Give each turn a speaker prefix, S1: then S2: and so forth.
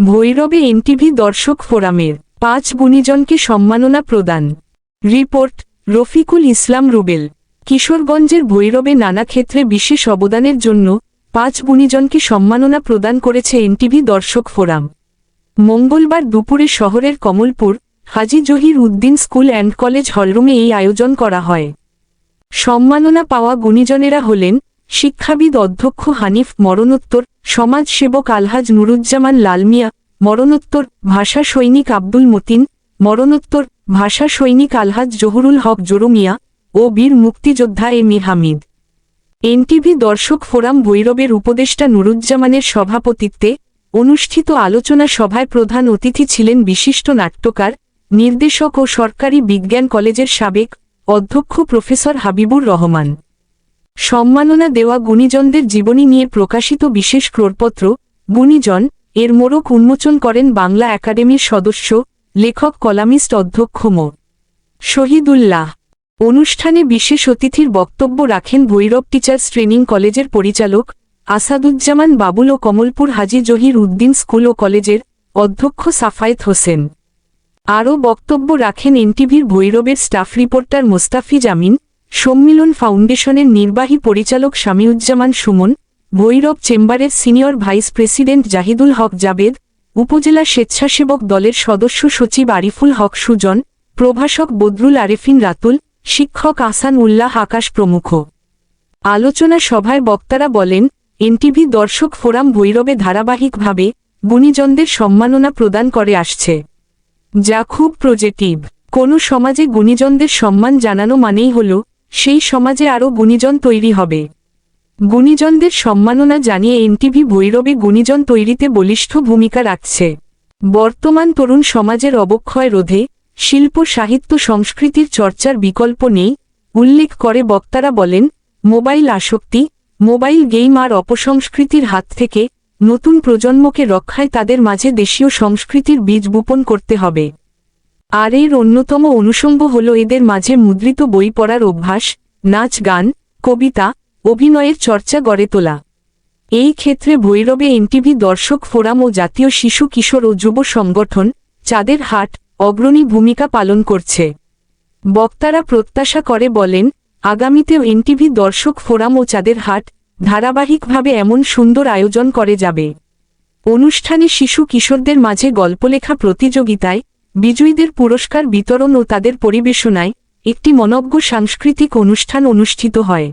S1: ভৈরবে NTV দর্শক ফোরামের পাঁচ গুণীজনকে সম্মাননা প্রদান। রিপোর্ট, রফিকুল ইসলাম রুবেল। কিশোরগঞ্জের ভৈরবে নানা ক্ষেত্রে বিশেষ অবদানের জন্য পাঁচ গুণীজনকে সম্মাননা প্রদান করেছে এনটিভি দর্শক ফোরাম। মঙ্গলবার দুপুরে শহরের Kamalpur, Haji Zahir Uddin school and college হলরুমে এই আয়োজন করা হয়। সম্মাননা পাওয়া গুণীজনেরা হলেন শিক্ষাবিদ অধ্যক্ষ হানিফ, মরণোত্তর, সমাজসেবক আলহাজ নুরুজ্জামান লালমিয়া, মরণোত্তর, ভাষা সৈনিক আব্দুল মতিন, মরণোত্তর, ভাষা সৈনিক আলহাজ জহুরুল হক জোরমিয়া ও বীর মুক্তিযোদ্ধা এ মি হামিদ। এনটিভি দর্শক ফোরাম ভৈরবের উপদেষ্টা নুরুজ্জামানের সভাপতিত্বে অনুষ্ঠিত আলোচনা সভায় প্রধান অতিথি ছিলেন বিশিষ্ট নাট্যকার, নির্দেশক ও সরকারি বিজ্ঞান কলেজের সাবেক অধ্যক্ষ প্রফেসর হাবিবুর রহমান। সম্মাননা দেওয়া গুণীজনদের জীবনী নিয়ে প্রকাশিত বিশেষ ক্রোড়পত্র, গুণীজন, এর মোড়ক উন্মোচন করেন বাংলা একাডেমির সদস্য, লেখক কলামিস্ট অধ্যক্ষ মো. শহীদুল্লাহ। অনুষ্ঠানে বিশেষ অতিথির বক্তব্য রাখেন ভৈরব টিচার্স ট্রেনিং কলেজের পরিচালক, আসাদুজ্জামান বাবুল ও কমলপুর হাজি জহির উদ্দিন স্কুল ও কলেজের অধ্যক্ষ সাফায়েত হোসেন। আরও বক্তব্য রাখেন এনটিভির ভৈরবের স্টাফ রিপোর্টার মোস্তাফিজ আমিন সম্মিলন ফাউন্ডেশনের নির্বাহী পরিচালক শামিউজ্জামান সুমন, ভৈরব চেম্বারের senior vice president Zahidul Haque Javed, উপজেলা স্বেচ্ছাসেবক দলের সদস্য সচিব আরিফুল হক সুজন, প্রভাষক বদরুল আরেফিন রাতুল, শিক্ষক আসান উল্লাহ আকাশ প্রমুখ। আলোচনা সভায় বক্তারা বলেন, এনটিভি দর্শক ফোরাম ভৈরবে ধারাবাহিকভাবে গুণীজনদের সম্মাননা প্রদান করে আসছে। যা খুব প্রজেটিভ। কোনো সমাজে গুণীজনদের সম্মান জানানো মানেই হল সেই সমাজে আরও গুণীজন তৈরি হবে। গুণীজনদের সম্মাননা জানিয়ে এনটিভি ভৈরবে গুণীজন তৈরিতে বলিষ্ঠ ভূমিকা রাখছে। বর্তমান তরুণ সমাজের অবক্ষয় রোধে শিল্প, সাহিত্য, সংস্কৃতির চর্চার বিকল্প নেই, উল্লেখ করে বক্তারা বলেন, মোবাইল আসক্তি, মোবাইল গেম আর অপসংস্কৃতির হাত থেকে নতুন প্রজন্মকে রক্ষায় তাদের মাঝে দেশীয় সংস্কৃতির বীজ বপন করতে হবে। আর এর অন্যতম অনুষঙ্গ হল এদের মাঝে মুদ্রিত বই পড়ার অভ্যাস, নাচ, গান, কবিতা, অভিনয়ের চর্চা গড়ে তোলা। এই ক্ষেত্রে ভৈরবে এনটিভি দর্শক ফোরাম ও জাতীয় শিশু, কিশোর ও যুব সংগঠন চাঁদের হাট অগ্রণী ভূমিকা পালন করছে। বক্তারা প্রত্যাশা করে বলেন আগামীতেও এনটিভি দর্শক ফোরাম ও চাঁদের হাট ধারাবাহিকভাবে এমন সুন্দর আয়োজন করে যাবে। অনুষ্ঠানে শিশু, কিশোরদের মাঝে গল্পলেখা প্রতিযোগিতায় বিজয়ীদের পুরস্কার বিতরণ ও তাদের পরিবেশনায় একটি মনজ্ঞ সাংস্কৃতিক অনুষ্ঠান অনুষ্ঠিত হয়।